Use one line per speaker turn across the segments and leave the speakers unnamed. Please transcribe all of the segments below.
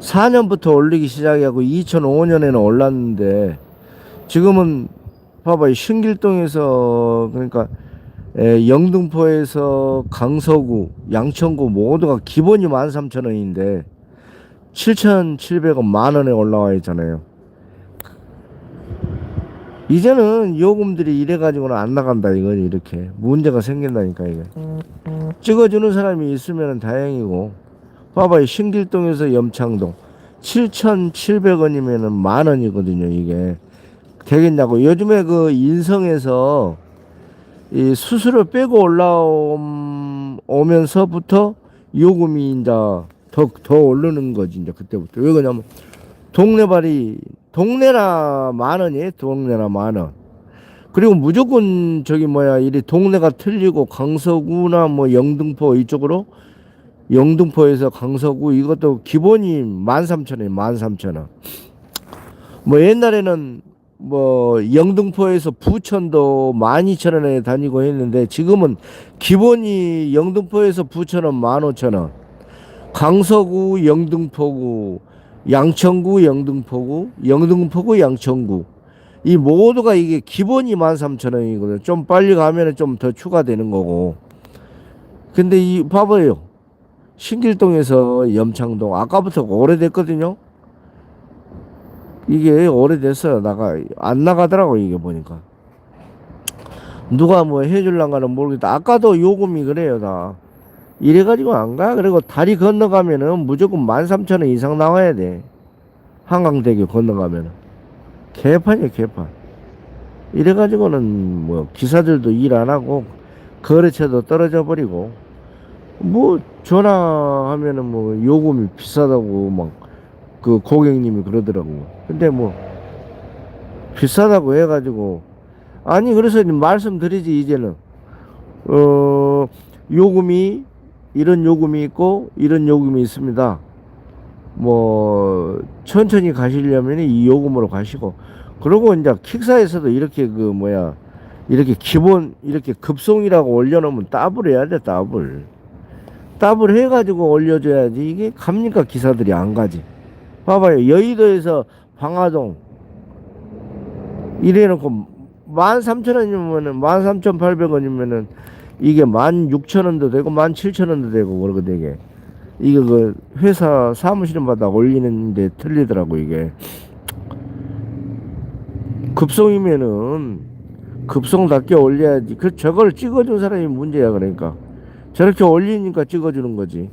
4년부터 올리기 시작하고 2005년에는 올랐는데 지금은 봐봐요 신길동에서 그러니까 에, 영등포에서 강서구 양천구 모두가 기본이 13,000원인데 7,700원 만 원에 올라와 있잖아요. 이제는 요금들이 이래 가지고는 안 나간다 이건 이렇게. 문제가 생긴다니까 이게. 찍어주는 사람이 있으면 다행이고 봐봐요. 신길동에서 염창동. 7,700원이면은 만 원이거든요 이게. 되겠냐고. 요즘에 그 인성에서 이 수수료 빼고 올라오면서부터 요금이 이제 더, 더 오르는 거지 이제 그때부터. 왜 그러냐면 동네 발이 동네나 만 원이에요 동네나 만원. 그리고 무조건 저기 뭐야 이리 동네가 틀리고 강서구나 뭐 영등포 이쪽으로 영등포에서 강서구 이것도 기본이 만 삼천 원, 만 삼천 원. 뭐 옛날에는 뭐 영등포에서 부천도 만 이천 원에 다니고 했는데 지금은 기본이 영등포에서 부천은 만 오천 원. 강서구, 영등포구, 양천구, 영등포구, 영등포구, 양천구. 이 모두가 이게 기본이 만 삼천 원이거든요. 좀 빨리 가면은 좀 더 추가되는 거고. 근데 이 봐봐요. 신길동에서 염창동 아까부터 오래됐거든요. 이게 오래됐어요. 나가 안 나가더라고 이게 보니까. 누가 뭐 해줄란가는 모르겠다. 아까도 요금이 그래요 다. 이래가지고 안 가. 그리고 다리 건너가면은 무조건 만 삼천 원 이상 나와야 돼. 한강대교 건너가면은 개판이야 개판. 이래가지고는 뭐 기사들도 일 안 하고 거래처도 떨어져 버리고 뭐 전화하면은 뭐 요금이 비싸다고 막 그 고객님이 그러더라고. 근데 뭐 비싸다고 해가지고 아니 그래서 말씀드리지 이제는 어 요금이 이런 요금이 있고 이런 요금이 있습니다. 뭐 천천히 가시려면 이 요금으로 가시고 그리고 이제 킥사에서도 이렇게 그 뭐야 이렇게 기본 이렇게 급송이라고 올려놓으면 더블 해야 돼 더블 더블 해가지고 올려줘야지. 이게 갑니까? 기사들이 안 가지. 봐봐요. 여의도에서 방화동 이래놓고 만 삼천 원이면은 만 삼천 팔백 원이면은 이게 만 육천 원도 되고 만 칠천 원도 되고 그러거든 이게. 이게 그 회사 사무실마다 올리는데 틀리더라고 이게. 급송이면은 급송답게 올려야지. 그 저걸 찍어준 사람이 문제야 그러니까 저렇게 올리니까 찍어주는 거지.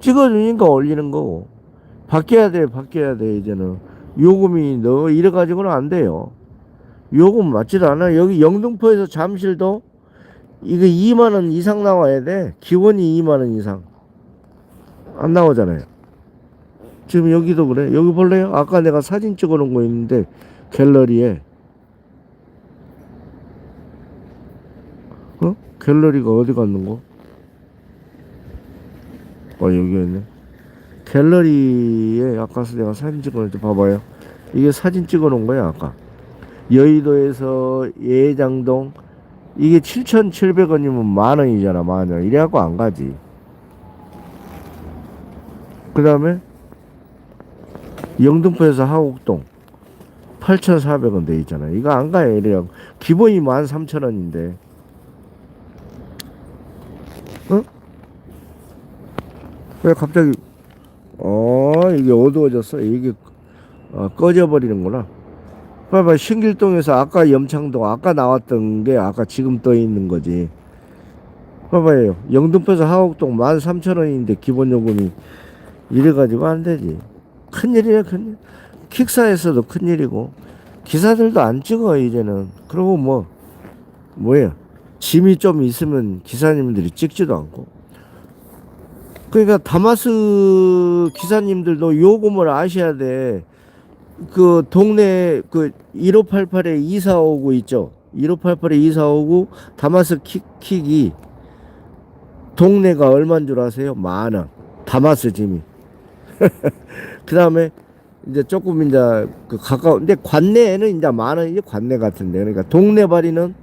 찍어주니까 올리는 거고. 바뀌어야 돼 바뀌어야 돼 이제는. 요금이 너 이래 가지고는 안 돼요. 요금 맞지도 않아. 여기 영등포에서 잠실도 이거 2만 원 이상 나와야 돼. 기본이 2만 원 이상. 안 나오잖아요. 지금 여기도 그래. 여기 볼래요? 아까 내가 사진 찍어 놓은 거 있는데 갤러리에. 어? 갤러리가 어디 갔는 거? 어 여기 있네 갤러리에 아까 내가 사진 찍어놓을 때 봐봐요 이게 사진 찍어놓은 거야 아까 여의도에서 예장동 이게 7,700원이면 만 원이잖아 만 원. 이래갖고 안 가지. 그 다음에 영등포에서 하곡동 8,400원 돼 있잖아. 이거 안 가요. 이래갖고 기본이 13,000원인데. 왜 갑자기 어 이게 어두워졌어. 이게 어, 꺼져버리는구나. 봐봐 신길동에서 아까 염창동 아까 나왔던 게 아까 지금 떠 있는 거지. 봐봐요. 영등포에서 하곡동 13,000원인데 기본 요금이 이래가지고 안 되지. 큰일이야 큰일. 킥사에서도 큰일이고. 기사들도 안 찍어 이제는. 그리고 뭐 뭐야. 짐이 좀 있으면 기사님들이 찍지도 않고 그러니까 다마스 기사님들도 요금을 아셔야 돼. 그 동네 그 1588에 이사 오고 있죠. 1588에 이사 오고 다마스 킥, 킥이 동네가 얼마인 줄 아세요? 만 원. 다마스 짐이. 그 다음에 이제 조금 이제 그 가까운, 근데 관내에는 이제 만 원이 관내 같은데. 그러니까 동네 발이는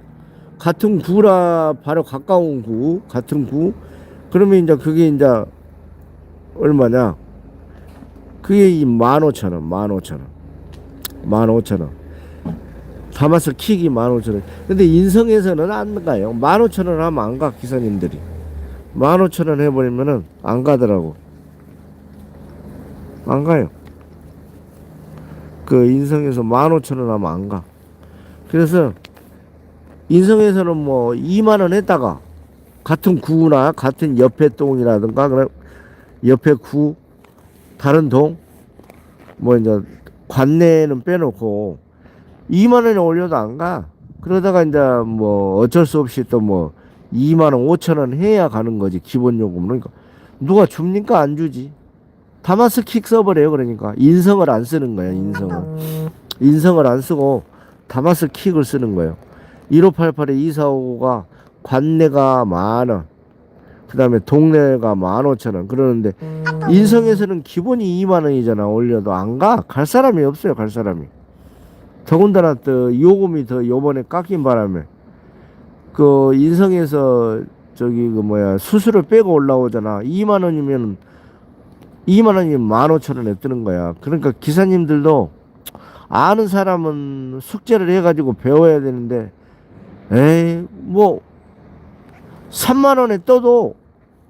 같은 구라 바로 가까운 구, 같은 구. 그러면 이제 그게 이제 얼마냐? 그게 이 15,000원, 15,000원. 15,000원. 다마스 킥이 15,000원. 근데 인성에서는 안 가요. 15,000원 하면 안 가, 기사님들이. 15,000원 해버리면은 안 가더라고. 안 가요. 그 인성에서 15,000원 하면 안 가. 그래서 인성에서는 뭐 2만원 했다가 같은 구나 같은 옆에 동이라든가 그런 옆에 구 다른 동 뭐 이제 관내는 빼놓고 2만 원에 올려도 안 가. 그러다가 이제 뭐 어쩔 수 없이 또 뭐 2만 원, 5천 원 해야 가는 거지 기본 요금. 그러니까 누가 줍니까 안 주지. 다마스 킥 써버려요. 그러니까 인성을 안 쓰는 거야. 인성을 인성을 안 쓰고 다마스 킥을 쓰는 거예요. 1588에 2455가 관내가 만 원, 그 다음에 동네가 만 오천 원. 그러는데 인성에서는 기본이 2만 원이잖아. 올려도 안 가. 갈 사람이 없어요 갈 사람이. 더군다나 또 요금이 더 요번에 깎인 바람에 그 인성에서 저기 그 뭐야 수수료 빼고 올라오잖아. 2만 원이면 2만 원이면 만 오천 원에 뜨는 거야. 그러니까 기사님들도 아는 사람은 숙제를 해가지고 배워야 되는데 에이 뭐 3만 원에 떠도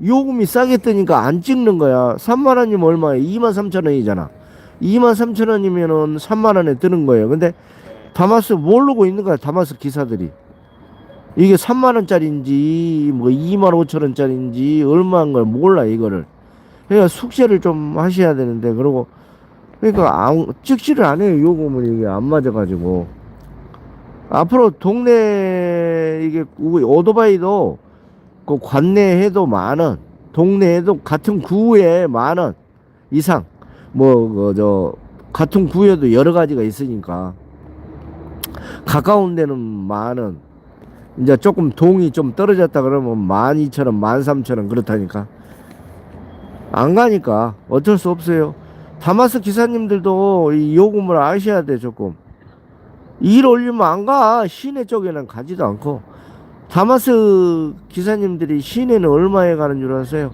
요금이 싸게 뜨니까 안 찍는 거야. 3만 원이면 얼마야? 2만 3천 원이잖아. 2만 3천 원이면은 3만 원에 뜨는 거예요. 근데 다마스 모르고 있는 거야. 다마스 기사들이. 이게 3만 원짜리인지 뭐 2만 5천 원짜리인지 얼마인 걸 몰라 이거를. 그러니까 숙제를 좀 하셔야 되는데 그러고 그러니까 안, 찍지를 안 해요. 요금을 이게 안 맞아 가지고. 앞으로 동네 이게 오토바이도 그 관내에도 만 원, 동네에도 같은 구에 만원 이상 뭐 그 저 같은 구에도 여러 가지가 있으니까 가까운 데는 만 원, 이제 조금 동이 좀 떨어졌다 그러면 만 이천 원, 만 삼천 원 그렇다니까 안 가니까 어쩔 수 없어요. 다마스 기사님들도 이 요금을 아셔야 돼 조금. 일 올리면 안 가. 시내 쪽에는 가지도 않고. 다마스 기사님들이 시내는 얼마에 가는 줄 아세요?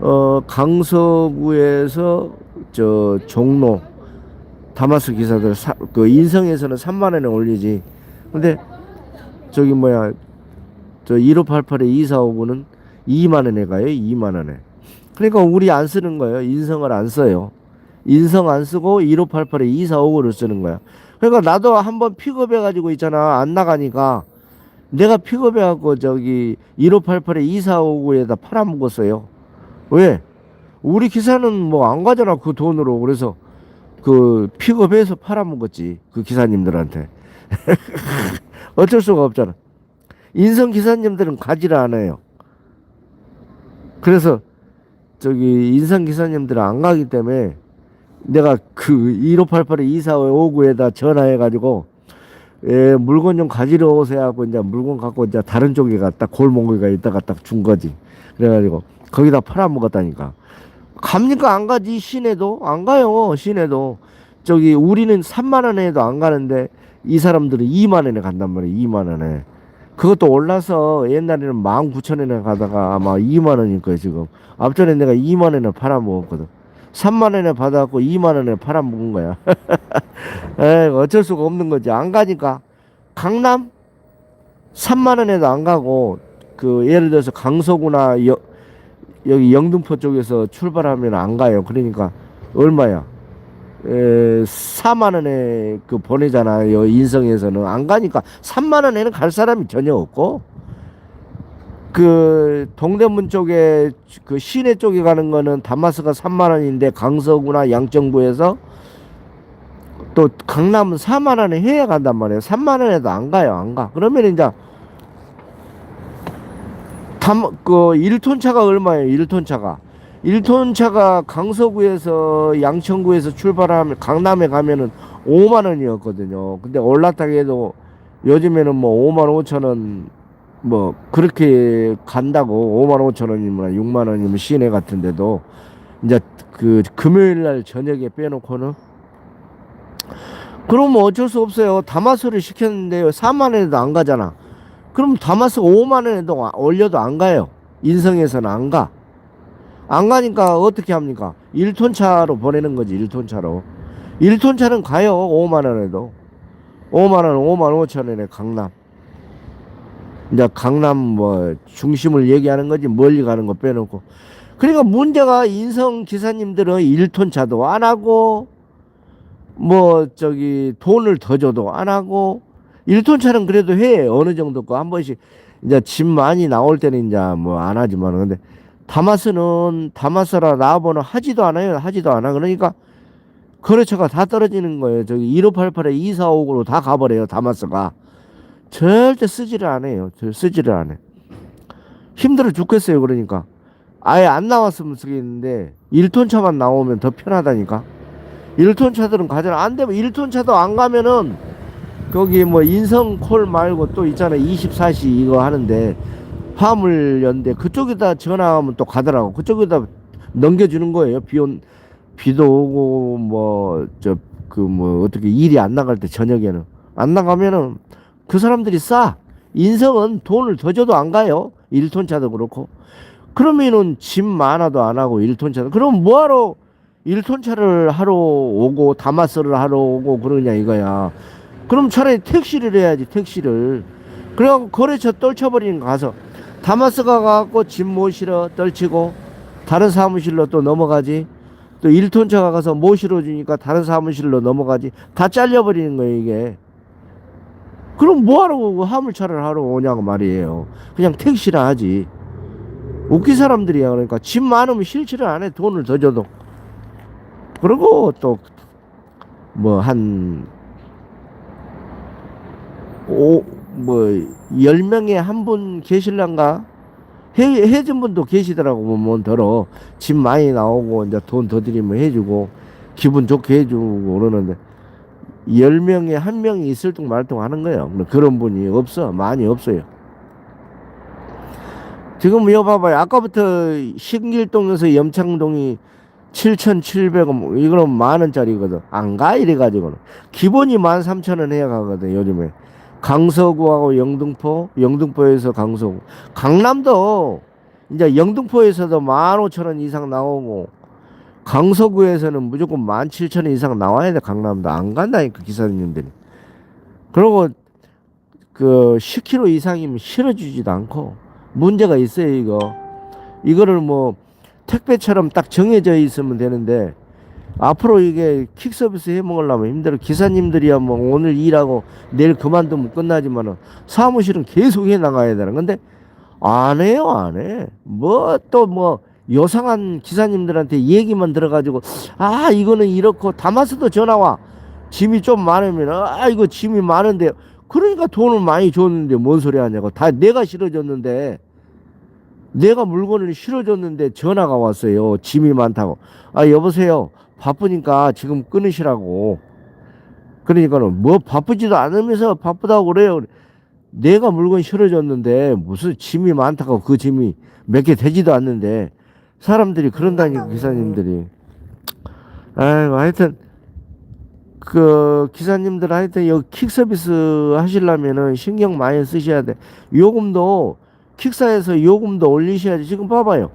어, 강서구에서 저 종로 다마스 기사들 사, 그 인성에서는 3만 원에 올리지. 근데 저기 뭐야 저 1588에 2459는 2만 원에 가요. 2만 원에. 그러니까 우리 안 쓰는 거예요. 인성을 안 써요. 인성 안 쓰고 1588에 2459를 쓰는 거야. 그러니까 나도 한번 픽업해 가지고 있잖아. 안 나가니까 내가 픽업해 갖고 저기 1588에 2459에다 팔아먹었어요. 왜? 우리 기사는 뭐 안 가잖아. 그 돈으로. 그래서 그 픽업해서 팔아먹었지. 그 기사님들한테. 어쩔 수가 없잖아. 인성 기사님들은 가지를 않아요. 그래서 저기 인성 기사님들은 안 가기 때문에 내가 그 1588에 2459에다 전화해 가지고 예, 물건 좀 가지러 오세요 하고 이제 물건 갖고 이제 다른 쪽에 갔다 골목에 있다가 딱 준 거지. 그래 가지고 거기다 팔아 먹었다니까. 갑니까? 안 가지 시내도? 안 가요 시내도. 저기 우리는 3만 원에도 안 가는데 이 사람들은 2만 원에 간단 말이에요 2만 원에. 그것도 올라서 옛날에는 19,000원에 가다가 아마 2만 원일 거예요 지금. 앞전에 내가 2만 원에 팔아 먹었거든 3만 원에 받아갖고 2만 원에 팔아 먹은 거야 에 어쩔 수가 없는 거지 안 가니까 강남 3만 원에도 안 가고 그 예를 들어서 강서구나 여, 여기 영등포 쪽에서 출발하면 안 가요. 그러니까 얼마야? 에, 4만 원에 그 보내잖아요. 인성에서는 안 가니까 3만 원에는 갈 사람이 전혀 없고 그 동대문 쪽에 그 시내 쪽에 가는 거는 다마스가 3만 원인데 강서구나 양정구에서 또 강남은 4만 원에 해야 간단 말이에요. 3만 원에도 안 가요. 안 가. 그러면 이제 담, 그 1톤 차가 얼마예요? 1톤 차가. 1톤 차가 강서구에서 양천구에서 출발하면 강남에 가면은 5만 원이었거든요. 근데 올라타게 해도 요즘에는 뭐 5만 5천 원 뭐 그렇게 간다고 5만 5천 원이면 6만 원이면 시내 같은데도 이제 그 금요일 날 저녁에 빼놓고는 그러면 어쩔 수 없어요. 다마스를 시켰는데요. 4만 원에도 안 가잖아. 그럼 다마스 5만 원에도 와- 올려도 안 가요. 인성에서는 안 가. 안 가니까 어떻게 합니까? 1톤 차로 보내는 거지 1톤 차로 1톤 차는 가요 5만 원에도 5만 원 5만 5천 원에 강남 이제 강남 뭐 중심을 얘기하는 거지 멀리 가는 거 빼놓고. 그러니까 문제가 인성 기사님들은 1톤 차도 안 하고 뭐 저기 돈을 더 줘도 안 하고 1톤 차는 그래도 해. 어느 정도 거. 한 번씩 이제 짐 많이 나올 때는 이제 뭐 안 하지만. 근데 다마스는 다마스라 나보는 하지도 않아요. 하지도 않아. 그러니까 거래처가 다 떨어지는 거예요. 저기 1588에 2459로 다 가버려요. 다마스가 절대 쓰지를 안 해요. 절 쓰지를 안 해. 힘들어 죽겠어요. 그러니까. 아예 안 나왔으면 쓰겠는데 1톤 차만 나오면 더 편하다니까. 1톤 차들은 가잖아 안 되면 1톤 차도 안 가면은 거기 뭐 인성 콜 말고 또 있잖아. 24시 이거 하는데 화물 연대 그쪽에다 전화하면 또 가더라고. 그쪽에다 넘겨주는 거예요. 비온 비도 오고 뭐 저 그 뭐 어떻게 일이 안 나갈 때 저녁에는. 안 나가면은 그 사람들이 싸. 인성은 돈을 더 줘도 안 가요. 1톤 차도 그렇고. 그러면은 짐 많아도 안 하고 1톤 차도 그럼 뭐하러 1톤 차를 하러 오고 다마스를 하러 오고 그러냐 이거야. 그럼 차라리 택시를 해야지 택시를. 그래갖고 거래처 떨쳐버리는 거 가서 다마스가 가갖고 짐못 실어 떨치고 다른 사무실로 또 넘어가지. 또 1톤 차가 가서 못 실어주니까 다른 사무실로 넘어가지. 다 잘려버리는 거예요 이게 그럼 뭐하러 그 화물차를 하러 오냐고 말이에요. 그냥 택시나 하지. 웃긴 사람들이야. 그러니까 짐 많으면 실치를 안 해. 돈을 더 줘도. 그리고 또 뭐 한 오, 뭐, 열 명에 한 분 계실란가? 해, 해준 분도 계시더라고, 뭐, 뭐, 더러. 집 많이 나오고, 이제 돈 더 드리면 해주고, 기분 좋게 해주고 그러는데, 열 명에 한 명이 있을 둥 말둥 하는 거예요. 그런 분이 없어. 많이 없어요. 지금 이거 봐봐요. 아까부터 신길동에서 염창동이 7,700원, 이거는 만 원짜리거든. 안 가, 이래가지고는. 기본이 13,000원 해야 가거든, 요즘에. 강서구하고 영등포, 영등포에서 강서구. 강남도 이제 영등포에서도 15,000원 이상 나오고, 강서구에서는 무조건 17,000원 이상 나와야 돼, 강남도. 안 간다니까, 기사님들이. 그리고 그 10km 이상이면 실어주지도 않고, 문제가 있어요, 이거. 이거를 뭐, 택배처럼 딱 정해져 있으면 되는데 앞으로 이게 킥 서비스 해 먹으려면 힘들어 기사님들이야 뭐 오늘 일하고 내일 그만두면 끝나지만은 사무실은 계속 해 나가야 되는 건데 안 해요 안 해 뭐 또뭐 요상한 기사님들한테 얘기만 들어가지고 아 이거는 이렇고 담아서도 전화와 짐이 좀 많으면 아 이거 짐이 많은데 그러니까 돈을 많이 줬는데 뭔 소리 하냐고 다 내가 실어줬는데 내가 물건을 실어줬는데 전화가 왔어요. 짐이 많다고. 아, 여보세요. 바쁘니까 지금 끊으시라고. 그러니까는 뭐 바쁘지도 않으면서 바쁘다고 그래요. 내가 물건 실어줬는데 무슨 짐이 많다고 그 짐이 몇 개 되지도 않는데 사람들이 그런다니까 기사님들이. 아이고 하여튼 그 기사님들 하여튼 여기 킥 서비스 하시려면은 신경 많이 쓰셔야 돼. 요금도 킥사에서 요금도 올리셔야지. 지금 봐봐요.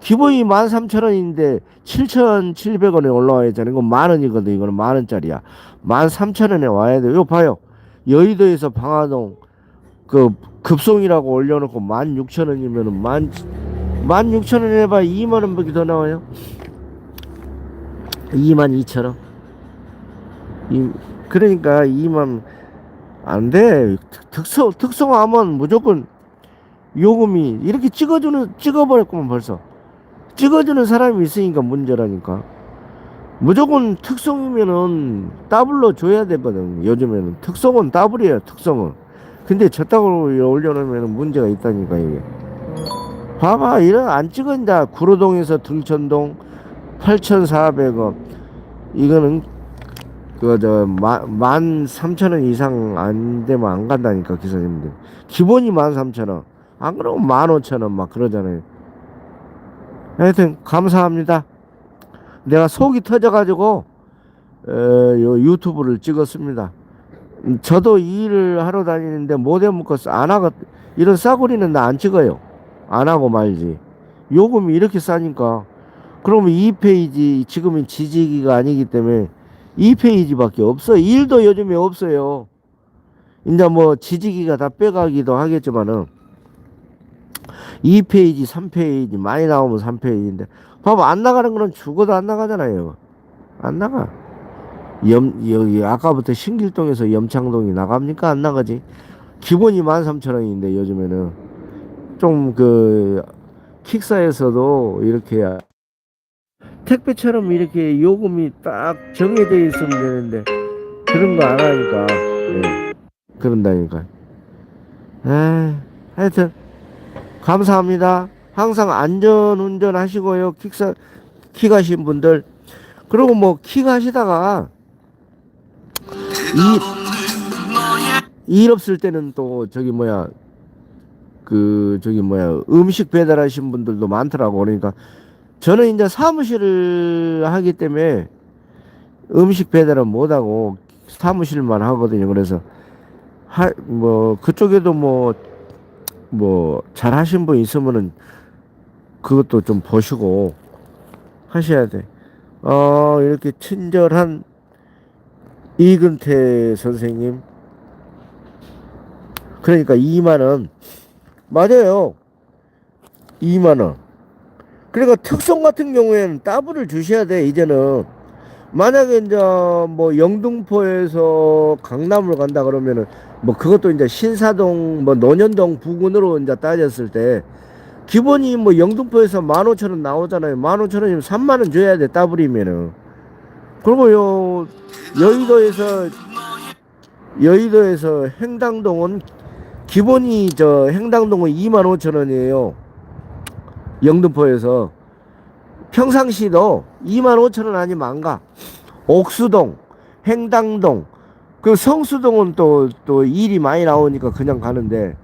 기본이 13,000원인데 7,700원에 올라와야 되는 건만 원이거든. 이거는 만 원짜리야. 13,000원에 와야 돼. 이거 봐요. 여의도에서 방화동 그 급송이라고 올려놓고 16,000원이면은 만 16,000원 해봐 2만 원 밖에 더 나와요. 2만 2천원. 이, 그러니까 2만 안 돼. 특성 특성하면 무조건 요금이 이렇게 찍어주는 찍어버렸구만 벌써 찍어주는 사람이 있으니까 문제라니까 무조건 특성이면은 더블로 줘야 되거든 요즘에는 특성은 더블이에요 특성은 근데 저따구로 올려놓으면 문제가 있다니까 이게 봐봐 이런 안 찍은다 구로동에서 등천동 8,400원 이거는 그저만 삼천 원 이상 안 되면 안 간다니까 기사님들 기본이 만 삼천 원안 그러면 만 오천 원 막 그러잖아요. 하여튼 감사합니다. 내가 속이 터져가지고 에, 요 유튜브를 찍었습니다. 음, 저도 이 일을 하러 다니는데 못 해 먹고 안 하고 이런 싸구리는 나 안 찍어요. 안 하고 말지. 요금이 이렇게 싸니까 그러면 2페이지 지금은 지지기가 아니기 때문에 2페이지밖에 없어. 일도 요즘에 없어요. 이제 뭐 지지기가 다 빼가기도 하겠지만은 2페이지, 3페이지 많이 나오면 3페이지인데 봐봐 안 나가는 거는 죽어도 안 나가잖아요. 안 나가. 염 여기 아까부터 신길동에서 염창동이 나갑니까? 안 나가지. 기본이 13,000원인데 요즘에는 좀 그 킥사에서도 이렇게 택배처럼 이렇게 요금이 딱 정해져 있으면 되는데 그런 거 안 하니까 예. 그런다니까. 에 하여튼 감사합니다. 항상 안전 운전하시고요. 킥사 키 가신 분들 그리고 뭐키 가시다가 일, 일 없을 때는 또 저기 뭐야 그 저기 뭐야 음식 배달하신 분들도 많더라고. 그러니까 저는 이제 사무실을 하기 때문에 음식 배달은 못하고 사무실만 하거든요. 그래서 하 뭐 그쪽에도 뭐 뭐 잘하신 분 있으면은 그것도 좀 보시고 하셔야 돼. 어 이렇게 친절한 이근태 선생님. 그러니까 2만 원 맞아요. 2만 원. 그러니까 특송 같은 경우에는 따블을 주셔야 돼 이제는. 만약에 이제 뭐 영등포에서 강남을 간다 그러면은 뭐 그것도 이제 신사동 뭐 논현동 부근으로 이제 따졌을 때 기본이 뭐 영등포에서 15,000원 나오잖아요. 15,000원이면 3만원 줘야 돼 따블이면은. 그리고 요 여의도에서 여의도에서 행당동은 기본이 저 행당동은 2만 5천 원이에요. 영등포에서 평상시도 2만 5천 원 아니면 안 가. 옥수동, 행당동, 그 성수동은 또 또 일이 많이 나오니까 그냥 가는데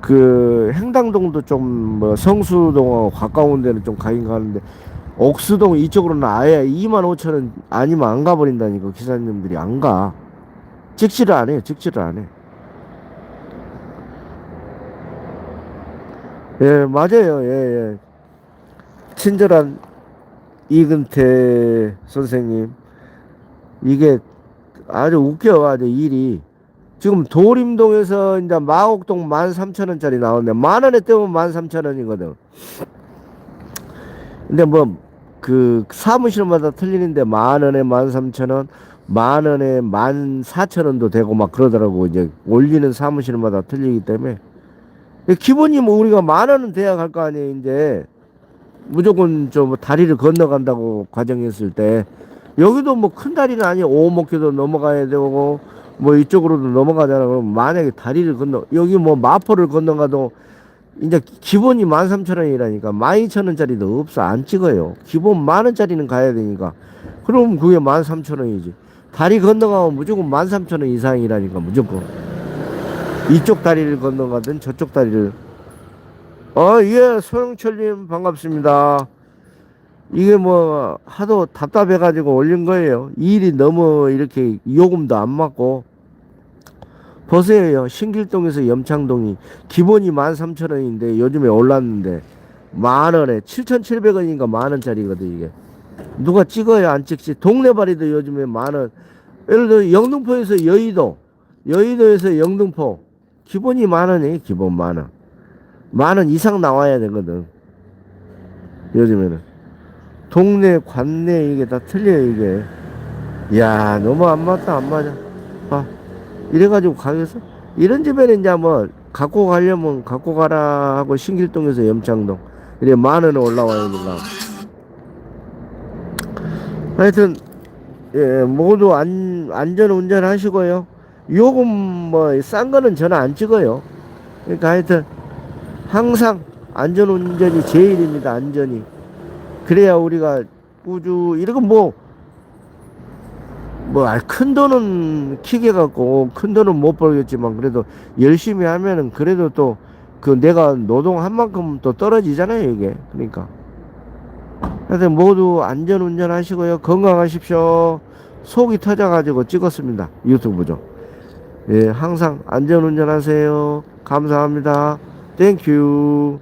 그 행당동도 좀 뭐 성수동하고 가까운 데는 좀 가긴 가는데 옥수동 이쪽으로는 아예 2만 5천 원 아니면 안 가버린다니까 기사님들이 안 가. 직지를 안 해요. 직지를 안 해. 예, 맞아요. 예, 예. 친절한 이근태 선생님. 이게 아주 웃겨, 아주 일이. 지금 도림동에서 이제 마곡동 13,000원짜리 나오는데, 만 원에 떼면 13,000원이거든. 근데 뭐, 그 사무실마다 틀리는데, 만 원에 13,000원, 만 원에 14,000원도 되고 막 그러더라고. 이제 올리는 사무실마다 틀리기 때문에. 기본이 뭐 우리가 만 원은 돼야 갈 거 아니에요, 이제. 무조건 좀 다리를 건너간다고 과정했을 때. 여기도 뭐 큰 다리는 아니에요. 오목교도 넘어가야 되고, 뭐 이쪽으로도 넘어가잖아. 그럼 만약에 다리를 건너, 여기 뭐 마포를 건너가도 이제 기본이 만 삼천 원이라니까. 만 이천 원짜리도 없어. 안 찍어요. 기본 만 원짜리는 가야 되니까. 그럼 그게 만 삼천 원이지. 다리 건너가면 무조건 만 삼천 원 이상이라니까, 무조건. 이쪽 다리를 건너가든 저쪽 다리를 어, 예, 소영철님 반갑습니다. 이게 뭐 하도 답답해가지고 올린 거예요. 일이 너무 이렇게 요금도 안 맞고 보세요. 신길동에서 염창동이 기본이 13,000원인데 요즘에 올랐는데 만 원에 7,700원인가 만 원짜리거든 이게. 누가 찍어야 안 찍지. 동네 발이도 요즘에 만 원. 예를 들어 영등포에서 여의도, 여의도에서 영등포 기본이 만 원이에요. 기본 만 원. 만 원 이상 나와야 되거든. 요즘에는. 동네, 관내 이게 다 틀려요, 이게. 야 너무 안 맞다, 안 맞아. 봐. 이래가지고 가겠어? 이런 집에는 이제 뭐, 갖고 가려면 갖고 가라 하고 신길동에서 염창동. 이래 만 원에 올라와야 되니까. 하여튼, 예, 모두 안, 안전 운전하시고요. 요금 뭐 싼 거는 저는 안 찍어요. 그러니까 하여튼 항상 안전 운전이 제일입니다. 안전이. 그래야 우리가 꾸주 이런 거뭐뭐 큰 돈은 키게 갖고 큰 돈은 못 벌겠지만 그래도 열심히 하면은 그래도 또 그 내가 노동한 만큼 또 떨어지잖아요 이게 그러니까 하여튼 모두 안전 운전하시고요 건강하십시오 속이 터져가지고 찍었습니다 유튜브 좀 예, 항상 안전 운전하세요. 감사합니다. 땡큐.